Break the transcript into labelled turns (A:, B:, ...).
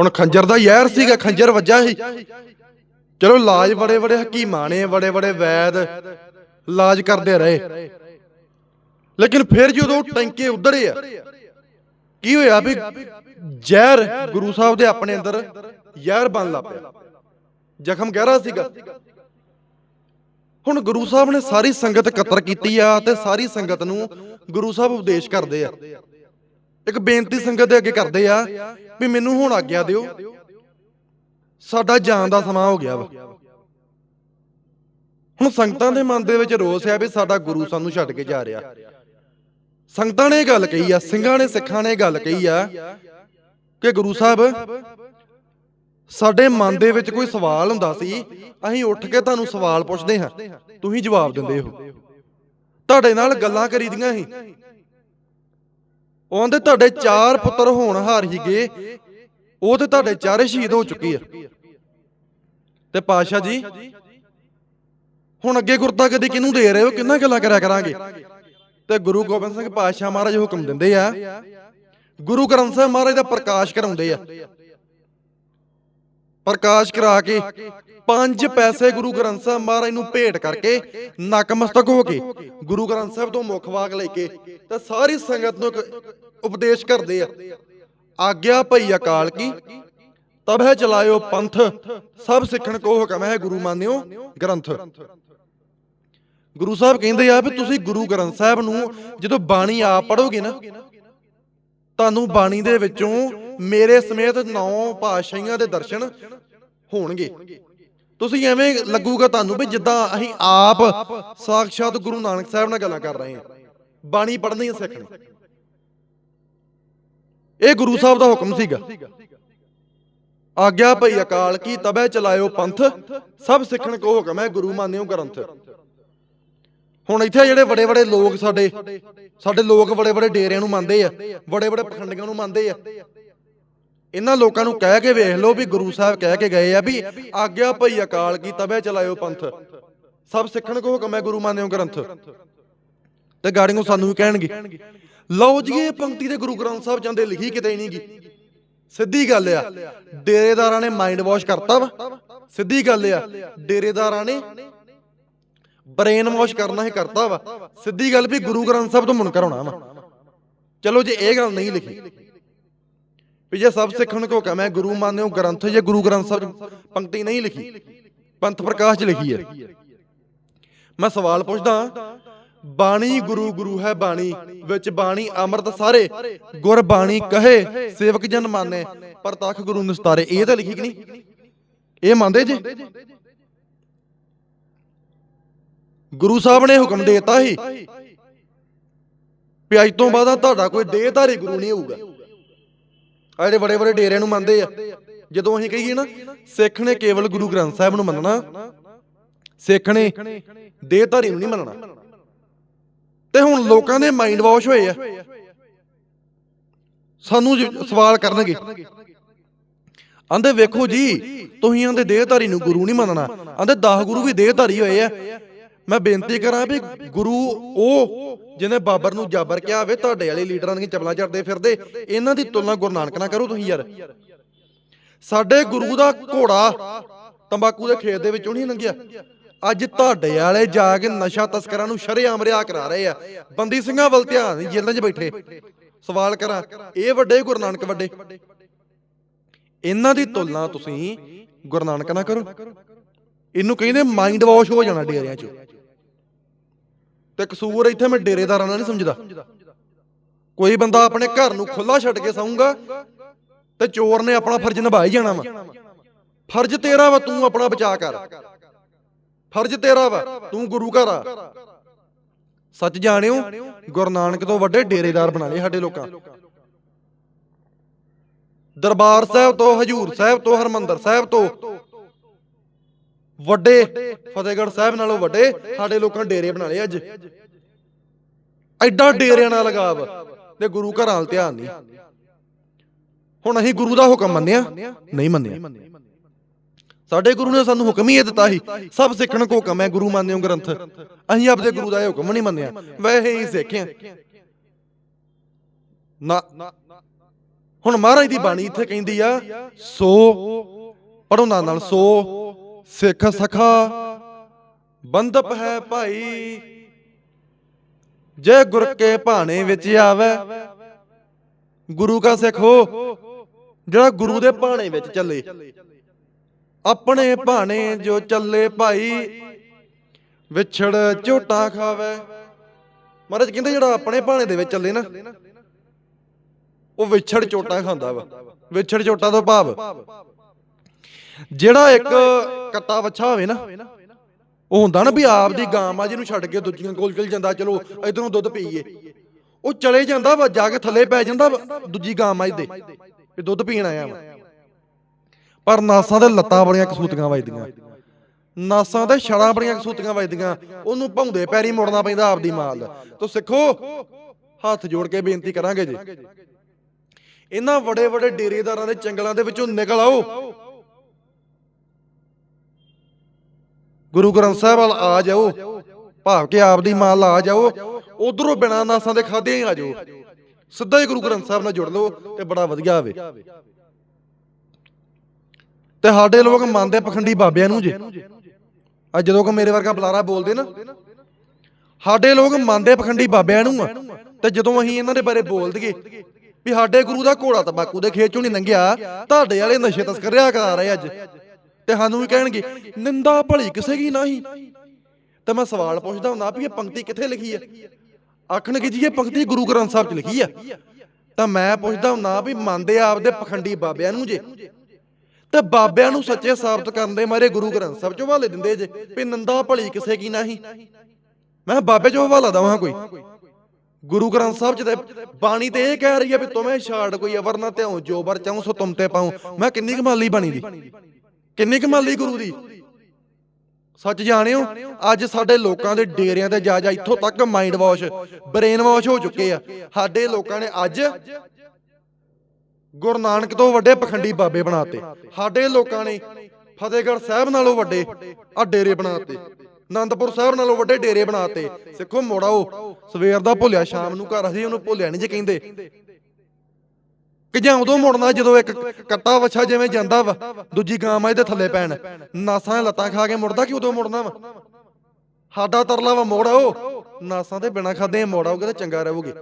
A: ਹੁਣ ਖੰਜਰ ਦਾ ਯਾਰ ਸੀਗਾ, ਖੰਜਰ ਵੱਜਾ ਸੀ। ਚਲੋ ਲਾਜ ਬੜੇ ਬੜੇ, ਹਕੀਮਾਂ ਨੇ ਬੜੇ ਬੜੇ ਵੈਦ, ਲਾਜ ਕਰਦੇ ਰਹੇ। ਲੇਕਿਨ ਫਿਰ ਜਦੋਂ ਟੈਂਕੇ ਉਧਰੇ ਆ, ਕੀ ਹੋਇਆ ਵੀ ਜ਼ਹਿਰ ਗੁਰੂ ਸਾਹਿਬ ਦੇ ਆਪਣੇ ਅੰਦਰ ਜ਼ਹਿਰ ਬਣ ਲੱਗ ਪਿਆ। ਜ਼ਖਮ ਗਹਿਰਾ ਸੀਗਾ। ਹੁਣ ਗੁਰੂ ਸਾਹਿਬ ਨੇ ਸਾਰੀ ਸੰਗਤ ਇਕੱਤਰ ਕੀਤੀ ਆ ਤੇ ਸਾਰੀ ਸੰਗਤ ਨੂੰ ਗੁਰੂ ਸਾਹਿਬ ਉਪਦੇਸ਼ ਕਰਦੇ ਆ। ਇੱਕ ਬੇਨਤੀ ਸੰਗਤ ਦੇ ਅੱਗੇ ਕਰਦੇ ਆ ਵੀ ਮੈਨੂੰ ਹੁਣ ਆਗਿਆ ਦਿਓ। ਸਾਡਾ ਜਾਣ ਦਾ ਸਮਾਂ ਹੋ ਗਿਆ ਵਾ। ਹੁਣ ਸੰਗਤਾਂ ਦੇ ਮਨ ਦੇ ਵਿੱਚ ਰੋਸ ਹੈ ਵੀ ਸਾਡਾ ਗੁਰੂ ਸਾਨੂੰ ਛੱਡ ਕੇ ਜਾ ਰਿਹਾ। ਸੰਗਤਾਂ ਨੇ ਗੱਲ ਕਹੀ ਆ, ਸਿੰਘਾਂ ਨੇ, ਸਿੱਖਾਂ ਨੇ ਇਹ ਗੱਲ ਕਹੀ ਆ ਕਿ ਗੁਰੂ ਸਾਹਿਬ, ਸਾਡੇ ਮਨ ਦੇ ਵਿੱਚ ਕੋਈ ਸਵਾਲ ਹੁੰਦਾ ਸੀ, ਅਸੀਂ ਉੱਠ ਕੇ ਤੁਹਾਨੂੰ ਸਵਾਲ ਪੁੱਛਦੇ ਹਾਂ, ਤੁਸੀਂ ਜਵਾਬ ਦਿੰਦੇ ਹੋ। ਤੁਹਾਡੇ ਨਾਲ ਗੱਲਾਂ ਕਰੀਦੀਆਂ ਸੀ। ਉਹ ਆਂਦੇ ਤੁਹਾਡੇ ਚਾਰ ਪੁੱਤਰ ਹੋਣ ਹਾਰ ਹੀ ਗਏ ਉਹ ਤੇ ਤੁਹਾਡੇ ਚਾਰੇ ਸ਼ਹੀਦ ਹੋ ਚੁੱਕੇ ਆ। ਤੇ ਪਾਸ਼ਾ ਜੀ, ਹੁਣ ਅੱਗੇ ਗੁਰਤਾ ਕਦੇ ਕਿਹਨੂੰ ਦੇ ਰਹੇ ਹੋ? ਕਿੰਨਾ ਗੱਲਾਂ ਕਰਿਆ ਕਰਾਂਗੇ? ਤੇ ਗੁਰੂ ਗੋਬਿੰਦ ਸਿੰਘ ਪਾਤਸ਼ਾਹ ਮਹਾਰਾਜ ਹੁਕਮ ਦਿੰਦੇ ਆ। ਗੁਰੂ ਗ੍ਰੰਥ ਸਾਹਿਬ ਮਹਾਰਾਜ ਦਾ ਪ੍ਰਕਾਸ਼ ਕਰਾਉਂਦੇ ਆ। ਪ੍ਰਕਾਸ਼ ਕਰਾ ਕੇ ਪੰਜ ਪੈਸੇ ਗੁਰੂ ਗ੍ਰੰਥ ਸਾਹਿਬ ਮਹਾਰਾਜ ਨੂੰ ਭੇਟ ਕਰਕੇ ਨਕਮਸਤਕ ਹੋ ਕੇ ਗੁਰੂ ਗ੍ਰੰਥ ਸਾਹਿਬ ਤੋਂ ਮੁੱਖ ਵਾਕ ਲੈ ਕੇ ਤੇ ਸਾਰੀ ਸੰਗਤ ਨੂੰ ਉਪਦੇਸ਼ ਕਰਦੇ ਆ। ਆਗਿਆ ਭਈ ਅਕਾਲ ਕੀ ਤਬ ਹੈ ਚਲਾਇਓ ਪੰਥ ਸਭ ਸਿੱਖਣ ਕੋ ਹੁਕਮ ਹੈ ਗੁਰੂ ਮਾਨਿਓ ਗ੍ਰੰਥ। ਗੁਰੂ ਸਾਹਿਬ ਕਹਿੰਦੇ ਆ ਵੀ ਤੁਸੀਂ ਗੁਰੂ ਗ੍ਰੰਥ ਸਾਹਿਬ ਨੂੰ ਜਦੋਂ ਬਾਣੀ ਆਪ ਪੜੋਗੇ ਨਾ ਤੁਹਾਨੂੰ ਬਾਣੀ ਦੇ ਵਿੱਚੋਂ ਮੇਰੇ ਸਮੇਤ ਨੌ ਪਾਤਸ਼ਾਹੀਆਂ ਦੇ ਦਰਸ਼ਨ ਹੋਣਗੇ। ਤੁਸੀਂ ਐਵੇਂ ਲੱਗੂਗਾ ਤੁਹਾਨੂੰ ਵੀ ਜਿੱਦਾਂ ਅਸੀਂ ਆਪ ਸਾਖਸ਼ਾਤ ਗੁਰੂ ਨਾਨਕ ਸਾਹਿਬ ਨਾਲ ਗੱਲਾਂ ਕਰ ਰਹੇ ਹਾਂ। ਬਾਣੀ ਪੜ੍ਹਨੀ ਸਿੱਖਣੀ ਇਹ ਗੁਰੂ ਸਾਹਿਬ ਦਾ ਹੁਕਮ ਸੀਗਾ। ਆਗਿਆ ਭਈ ਅਕਾਲ ਕੀ ਤਬੈ ਚਲਾਇਓ ਪੰਥ, ਸਭ ਸਿੱਖਣ ਕੋ ਹੁਕਮ ਹੈ ਗੁਰੂ ਮਾਨਿਓ ਗ੍ਰੰਥ। ਹੁਣ ਇੱਥੇ ਜਿਹੜੇ ਬੜੇ ਬੜੇ ਲੋਕ ਸਾਡੇ ਸਾਡੇ ਲੋਕ ਬੜੇ ਬੜੇ ਡੇਰਿਆਂ ਨੂੰ ਮੰਨਦੇ ਆ ਬੜੇ ਬੜੇ ਪਖੰਡੀਆਂ ਨੂੰ ਮੰਨਦੇ ਆ ਇਹਨਾਂ ਲੋਕਾਂ ਨੂੰ ਕਹਿ ਕੇ ਵੇਖ ਲਓ ਵੀ ਗੁਰੂ ਸਾਹਿਬ ਕਹਿ ਕੇ ਗਏ ਆ ਵੀ ਆਗਿਆ ਭਈ ਅਕਾਲ ਕੀ ਤਬੈ ਚਲਾਇਓ ਪੰਥ। ਸਭ ਸਿੱਖਣ ਕੋ ਹੁਕਮ ਹੈ ਗੁਰੂ ਮਾਨਿਓ ਗ੍ਰੰਥ। ਤੇ ਗਾੜੀਆਂ ਸਾਨੂੰ ਵੀ ਕਹਿਣਗੇ, ਲਓ ਜੀ, ਇਹ ਪੰਕਤੀ ਤੇ ਗੁਰੂ ਗ੍ਰੰਥ ਸਾਹਿਬ ਜਾਂਦੇ ਲਿਖੀ ਕਿਤੇ ਨਹੀਂ ਗੀ। ਸਿੱਧੀ ਗੱਲ ਆ, ਡੇਰੇਦਾਰਾਂ ਨੇ ਮਾਈਂਡ ਵਾਸ਼ ਕਰਤਾ ਵਾ। ਸਿੱਧੀ ਗੱਲ ਆ, ਡੇਰੇਦਾਰਾਂ ਨੇ ਬ੍ਰੇਨ ਵਾਸ਼ ਕਰਨਾ ਹੀ ਕਰਤਾ ਵਾ। ਸਿੱਧੀ ਗੱਲ ਵੀ ਗੁਰੂ ਗ੍ਰੰਥ ਸਾਹਿਬ ਤੋਂ ਮੁਨਕਰ ਹੋਣਾ ਵਾ। ਚਲੋ ਜੇ, ਇਹ ਗੱਲ ਨਹੀਂ ਲਿਖੀ। ਵੀ ਜੇ ਸਭ ਸਿੱਖਣ ਕੋ ਹੁਕਮ ਹੈ ਗੁਰੂ ਮਾਨਿਓ ਗ੍ਰੰਥ ਜੇ ਗੁਰੂ ਗ੍ਰੰਥ ਸਾਹਿਬ ਪੰਕਤੀ ਨਹੀਂ ਲਿਖੀ ਪੰਥ ਪ੍ਰਕਾਸ਼ 'ਚ ਲਿਖੀ ਹੈ। ਮੈਂ ਸਵਾਲ ਪੁੱਛਦਾ ਬਾਣੀ ਗੁਰੂ ਗੁਰੂ ਹੈ ਬਾਣੀ ਵਿੱਚ ਬਾਣੀ ਅੰਮ੍ਰਿਤ ਸਾਰੇ ਗੁਰ ਬਾਣੀ ਕਹੇ ਸੇਵਕ ਜਨ ਮਾਨੇ ਪਰ ਤਖ ਗੁਰੂ ਨਿਸਤਾਰੇ ਇਹ ਤਾਂ ਲਿਖੀ ਕਿ ਨਹੀਂ? ਇਹ ਮੰਨਦੇ ਜੇ? ਗੁਰੂ ਸਾਹਿਬ ਨੇ ਹੁਕਮ ਦੇਤਾ ਸੀ ਵੀ ਅੱਜ ਤੋਂ ਬਾਅਦ ਤੁਹਾਡਾ ਕੋਈ ਦੇਹਧਾਰੀ ਗੁਰੂ ਨਹੀਂ ਹੋਊਗਾ। ਆ ਜਿਹੜੇ ਬੜੇ ਬੜੇ ਡੇਰਿਆਂ ਨੂੰ ਮੰਨਦੇ ਆ। ਜਦੋਂ ਅਸੀਂ ਕਹੀਏ ਨਾ, ਸਿੱਖ ਨੇ ਕੇਵਲ ਗੁਰੂ ਗ੍ਰੰਥ ਸਾਹਿਬ ਨੂੰ ਮੰਨਣਾ, ਸਿੱਖ ਨੇ ਦੇਹਧਾਰੀ ਨੂੰ ਨਹੀਂ ਮੰਨਣਾ। ਤੇ ਹੁਣ ਲੋਕਾਂ ਦੇ ਮਾਈਂਡ ਵਾਸ਼ ਹੋਏ ਆ। ਸਾਨੂੰ ਸਵਾਲ ਕਰਨਗੇ, ਆਂਦੇ ਵੇਖੋ ਜੀ, ਤੁਸੀਂ ਆਂਦੇ ਦੇਹਧਾਰੀ ਨੂੰ ਗੁਰੂ ਨਹੀਂ ਮੰਨਣਾ, ਆਂਦੇ 10 ਗੁਰੂ ਵੀ ਦੇਹਧਾਰੀ ਹੋਏ ਆ। ਮੈਂ ਬੇਨਤੀ ਕਰਾਂ ਵੀ ਗੁਰੂ ਉਹ ਜਿਹਨੇ ਬਾਬਰ ਨੂੰ ਜਾਬਰ ਕਿਹਾ ਹੋਵੇ, ਤੁਹਾਡੇ ਵਾਲੇ ਲੀਡਰਾਂ ਦੀਆਂ ਚਪਲਾਂ ਚੜਦੇ ਫਿਰਦੇ, ਇਹਨਾਂ ਦੀ ਤੁਲਨਾ ਗੁਰੂ ਨਾਨਕ ਨਾਲ ਕਰੋ ਤੁਸੀਂ ਯਾਰ। ਸਾਡੇ ਗੁਰੂ ਦਾ ਘੋੜਾ ਤੰਬਾਕੂ ਦੇ ਖੇਤ ਦੇ ਵਿੱਚੋਂ ਨਹੀਂ ਲੰਘਿਆ। ਅੱਜ ਤੁਹਾਡੇ ਵਾਲੇ ਜਾ ਕੇ ਨਸ਼ਾ ਤਸਕਰਾਂ ਨੂੰ ਸ਼ਰੇਆਮ ਰਿਆ ਕਰਾ ਰਹੇ ਆ। ਬੰਦੀ ਸਿੰਘਾਂ ਵੱਲ ਧਿਆਨ ਨਹੀਂ, ਜੇਲ੍ਹਾਂ 'ਚ ਬੈਠੇ। ਸਵਾਲ ਕਰਾਂ, ਇਹ ਵੱਡੇ ਗੁਰੂ ਨਾਨਕ ਵੱਡੇ? ਇਹਨਾਂ ਦੀ ਤੁਲਨਾ ਤੁਸੀਂ ਗੁਰੂ ਨਾਨਕ ਨਾਲ ਕਰੋ। ਇਹਨੂੰ ਕਹਿੰਦੇ ਮਾਈਂਡ ਵਾਸ਼ ਹੋ ਜਾਣਾ ਡੇਰਿਆਂ 'ਚ। ਤੇ ਕਸੂਰ ਇੱਥੇ ਮੈਂ ਡੇਰੇਦਾਰਾਂ ਨਾਲ ਨਹੀਂ ਸਮਝਦਾ। ਕੋਈ ਬੰਦਾ ਆਪਣੇ ਘਰ ਨੂੰ ਖੁੱਲਾ ਛੱਡ ਕੇ ਸੌਂਗਾ ਤੇ ਚੋਰ ਨੇ ਆਪਣਾ ਫਰਜ਼ ਨਿਭਾ ਹੀ ਜਾਣਾ ਵਾ। ਫਰਜ਼ ਤੇਰਾ ਵਾ, ਤੂੰ ਆਪਣਾ ਬਚਾ ਕਰ। ਫਰਜ਼ ਤੇਰਾ ਵਾ, ਤੂੰ ਗੁਰੂ ਘਰ ਆ। ਸੱਚ ਜਾਣਿਓ, ਗੁਰੂ ਨਾਨਕ ਤੋਂ ਵੱਡੇ ਡੇਰੇਦਾਰ ਬਣਾ ਲਏ ਸਾਡੇ ਲੋਕਾਂ। ਦਰਬਾਰ ਸਾਹਿਬ ਤੋਂ, ਹਜੂਰ ਸਾਹਿਬ ਤੋਂ, ਹਰਮੰਦਰ ਸਾਹਿਬ ਤੋਂ ਵੱਡੇ ਫਤਿਹਗੜ੍ਹ ਸਾਹਿਬ ਨਾਲੋਂ ਵੱਡੇ ਸਾਡੇ ਲੋਕਾਂ ਡੇਰੇ ਬਣਾ ਲਏ ਅੱਜ। ਐਡਾ ਡੇਰਿਆਂ ਨਾਲ ਲਗਾਵ ਤੇ ਗੁਰੂ ਘਰਾਂ ਵੱਲ ਧਿਆਨ ਨਹੀਂ। ਹੁਣ ਅਸੀਂ ਗੁਰੂ ਦਾ ਹੁਕਮ ਮੰਨਿਆ, ਨਹੀਂ ਮੰਨਿਆ। ਸਾਡੇ ਗੁਰੂ ਨੇ ਸਾਨੂੰ ਹੁਕਮ ਹੀ ਇਹ ਦਿੱਤਾ ਸੀ, ਸਭ ਸਿੱਖਣ ਕੋ ਹੁਕਮ ਹੈ ਗੁਰੂ ਮੰਨਿਓ ਗ੍ਰੰਥ। ਅਸੀਂ ਆਪਦੇ ਗੁਰੂ ਦਾ ਇਹ ਹੁਕਮ ਨਹੀਂ ਮੰਨਿਆ। ਵੈਸੇ ਹੀ ਸਿੱਖਿਆ। ਨਾ, ਹੁਣ ਮਹਾਰਾਜ ਦੀ ਬਾਣੀ ਇੱਥੇ ਕਹਿੰਦੀ ਆ, ਸੋ ਪੜੋ ਨਾਲ ਨਾਲ, ਸੋ। ਸਿੱਖ ਸਖਾ, ਬੰਦਪ ਹੈ ਭਾਈ। ਜੇ ਗੁਰ ਕੇ ਭਾਣੇ ਵਿੱਚ ਆਵੇ, ਗੁਰੂ ਕਾ ਸਿੱਖ ਹੋ, ਜਿਹੜਾ ਗੁਰੂ ਦੇ ਭਾਣੇ ਵਿੱਚ ਚੱਲੇ। ਆਪਣੇ ਭਾਣੇ ਜੋ ਚੱਲੇ ਭਾਈ, ਵਿਛੜ ਝੋਟਾ ਖਾਵੇ। ਮਹਾਰਾਜ ਕਹਿੰਦੇ ਜਿਹੜਾ ਆਪਣੇ ਭਾਣੇ ਦੇ ਵਿੱਚ ਚੱਲੇ ਨਾ, ਉਹ ਵਿਛੜ ਝੋਟਾ ਖਾਂਦਾ ਵਾ। ਵਿਛੜ ਝੋਟਾ ਤੋਂ ਭਾਵ ਜਿਹੜਾ ਇੱਕ ਕੱਤਾ ਵੱਛਾ ਹੋਵੇ ਨਾ, ਉਹ ਹੁੰਦਾ ਨਾ ਵੀ ਆਪ ਦੀ ਗਾਂ ਮਾ ਜਿਹਨੂੰ ਛੱਡ ਕੇ ਦੂਜੀਆਂ ਕੋਲ ਚਲ ਜਾਂਦਾ, ਚਲੋ ਇਧਰੋਂ ਦੁੱਧ ਪੀਏ ਉਹ ਚਲੇ ਜਾਂਦਾ ਵਾ, ਜਾ ਕੇ ਥੱਲੇ ਪੈ ਜਾਂਦਾ ਦੂਜੀ ਗਾਂ ਮੱਝ ਦੇ ਵੀ ਦੁੱਧ ਪੀਣ ਆਇਆ ਵਾ। ਪਰ ਨਾਸਾਂ ਦੇ ਲੱਤਾਂ ਬੜੀਆਂ ਕਸੂਤੀਆਂ ਵੱਜਦੀਆਂ। ਨਾਸਾਂ ਤੇ ਛੜਾਂ ਬੜੀਆਂ ਕਸੂਤੀਆਂ ਵੱਜਦੀਆਂ। ਉਹਨੂੰ ਭੌਂਦੇ ਪੈਰੀ ਮੁੜਨਾ ਪੈਂਦਾ ਆਪਦੀ ਮਾਲ ਦਾ ਤੋ ਸਿੱਖੋ, ਹੱਥ ਜੋੜ ਕੇ ਬੇਨਤੀ ਕਰਾਂਗੇ ਜੀ। ਇਹਨਾਂ ਵੱਡੇ ਵੱਡੇ ਡੇਰੇਦਾਰਾਂ ਦੇ ਚੰਗਲਾਂ ਦੇ ਵਿੱਚੋਂ ਨਿਕਲ ਆਓ। ਗੁਰੂ ਗ੍ਰੰਥ ਸਾਹਿਬ ਵੱਲ ਆ ਜਾਓ, ਭਾਵ ਕਿ ਆਪ ਦੀ ਮਾਂ ਆ ਜਾਓ, ਉਧਰੋਂ ਬਿਨਾਂ ਨਾਸਾਂ ਦੇ ਖਾਦੇ ਹੀ ਆ ਜਾਓ। ਸਿੱਧਾ ਹੀ ਗੁਰੂ ਗ੍ਰੰਥ ਸਾਹਿਬ ਨਾਲ ਜੁੜ ਲਓ ਤੇ ਬੜਾ ਵਧੀਆ ਹੋਵੇ। ਤੇ ਸਾਡੇ ਲੋਕ ਮੰਨਦੇ ਪਖੰਡੀ ਬਾਬਿਆਂ ਨੂੰ ਜੇ। ਅੱਜ ਜਦੋਂ ਕੋ ਮੇਰੇ ਵਰਗਾ ਬੁਲਾਰਾ ਬੋਲਦੇ ਨਾ, ਸਾਡੇ ਲੋਕ ਮੰਨਦੇ ਪਖੰਡੀ ਬਾਬਿਆਂ ਨੂੰ ਆ। ਤੇ ਜਦੋਂ ਅਸੀਂ ਇਹਨਾਂ ਦੇ ਬਾਰੇ ਬੋਲ ਦਈਏ ਵੀ ਸਾਡੇ ਗੁਰੂ ਦਾ ਘੋੜਾ ਤਬਾਕੂ ਦੇ ਖੇਤ ਚੋਂ ਨਹੀਂ ਲੰਘਿਆ, ਤੁਹਾਡੇ ਵਾਲੇ ਨਸ਼ੇ ਤਸਕਰਿਆ ਕਰਾ ਰਹੇ ਅੱਜ। ਤੇ ਸਾਨੂੰ ਵੀ ਕਹਿਣਗੇ ਨਿੰਦਾ ਭਲੀ ਕਿਸੇ ਕੀ ਨਹੀਂ। ਤੇ ਮੈਂ ਸਵਾਲ ਪੁੱਛਦਾ ਹੁੰਦਾ ਵੀ ਇਹ ਪੰਕਤੀ ਕਿੱਥੇ ਲਿਖੀ ਹੈ ਆਖਣਗੇ ਜੀ ਇਹ ਪੰਕਤੀ ਗੁਰੂ ਗ੍ਰੰਥ ਸਾਹਿਬ 'ਚ ਲਿਖੀ ਆ। ਤਾਂ ਮੈਂ ਪੁੱਛਦਾ ਹੁੰਦਾ ਵੀ ਮੰਨਦੇ ਆਪਦੇ ਪਖੰਡੀ ਬਾਬਿਆਂ ਨੂੰ ਜੇ। ਤੇ ਬਾਬਿਆਂ ਨੂੰ ਸੱਚੇ ਸਾਬਤ ਕਰਨ ਦੇ ਮਾਰੇ ਗੁਰੂ ਗ੍ਰੰਥ ਸਾਹਿਬ 'ਚ ਹਵਾਲੇ ਦਿੰਦੇ ਜੇ ਵੀ ਨਿੰਦਾ ਭਲੀ ਕਿਸੇ ਕੀ ਨਹੀਂ। ਮੈਂ ਬਾਬੇ 'ਚ ਹਵਾਲਾ ਦਵਾਂ ਕੋਈ? ਗੁਰੂ ਗ੍ਰੰਥ ਸਾਹਿਬ 'ਚ ਤੇ ਬਾਣੀ ਤੇ ਇਹ ਕਹਿ ਰਹੀ ਹੈ ਵੀ ਤੁਮੇ ਛਾੜ ਕੋਈ ਅਵਰ ਨਾ ਧਿਆਉ ਜੋ ਵਰ ਚਾਹੂੰ ਸੋ ਤੁਮ ਤੇ ਪਾਉ। ਮੈਂ ਕਿੰਨੀ ਕਮਾਲੀ ਬਾਣੀ ਦੀ? ਕਿੰਨੀ ਕਮਾਲੀ ਗੁਰੂ ਦੀ? ਸੱਚ ਜਾਣਿਓ, ਅੱਜ ਸਾਡੇ ਲੋਕਾਂ ਦੇ ਡੇਰਿਆਂ ਤੇ ਜਾ ਜਾ ਇੱਥੋਂ ਤੱਕ ਮਾਈਂਡ ਵਾਸ਼ ਬ੍ਰੇਨ ਵਾਸ਼ ਹੋ ਚੁੱਕੇ ਆ। ਸਾਡੇ ਲੋਕਾਂ ਨੇ ਅੱਜ ਗੁਰੂ ਨਾਨਕ ਤੋਂ ਵੱਡੇ ਪਖੰਡੀ ਬਾਬੇ ਬਣਾਤੇ। ਸਾਡੇ ਲੋਕਾਂ ਨੇ ਫਤਿਹਗੜ੍ਹ ਸਾਹਿਬ ਨਾਲੋਂ ਵੱਡੇ ਆ ਡੇਰੇ ਬਣਾਤੇ। ਆਨੰਦਪੁਰ ਸਾਹਿਬ ਨਾਲੋਂ ਵੱਡੇ ਡੇਰੇ ਬਣਾਤੇ। ਸਿੱਖੋ ਮੋੜਾਓ, ਸਵੇਰ ਦਾ ਭੁੱਲਿਆ, ਸ਼ਾਮ ਨੂੰ ਘਰ ਅਸੀਂ ਉਹਨੂੰ ਭੁੱਲਿਆ ਨਹੀਂ ਜੇ ਕਹਿੰਦੇ। ਕਿ ਜਾਂ ਉਦੋਂ ਮੁੜਨਾ ਜਦੋਂ ਇੱਕ ਕੱਟਾ ਵੱਛਾ ਜਿਵੇਂ ਜਾਂਦਾ ਵਾ, ਦੂਜੀ ਗਾਂ ਮਾ ਇਹਦੇ ਥੱਲੇ ਪੈਣ। ਨਾਸਾਂ ਲੱਤਾਂ ਖਾ ਕੇ ਮੁੜਦਾ ਕਿ ਉਦੋਂ ਮੁੜਨਾ ਵਾ? ਸਾਡਾ ਤਰਲਾ ਵਾ ਮੋੜਾਓ ਨਾਸਾਂ ਤੇ ਬਿਨਾ ਖਾਦੇ ਮੋੜਾਓਗੇ ਤਾਂ ਚੰਗਾ ਰਹੋਗੇ।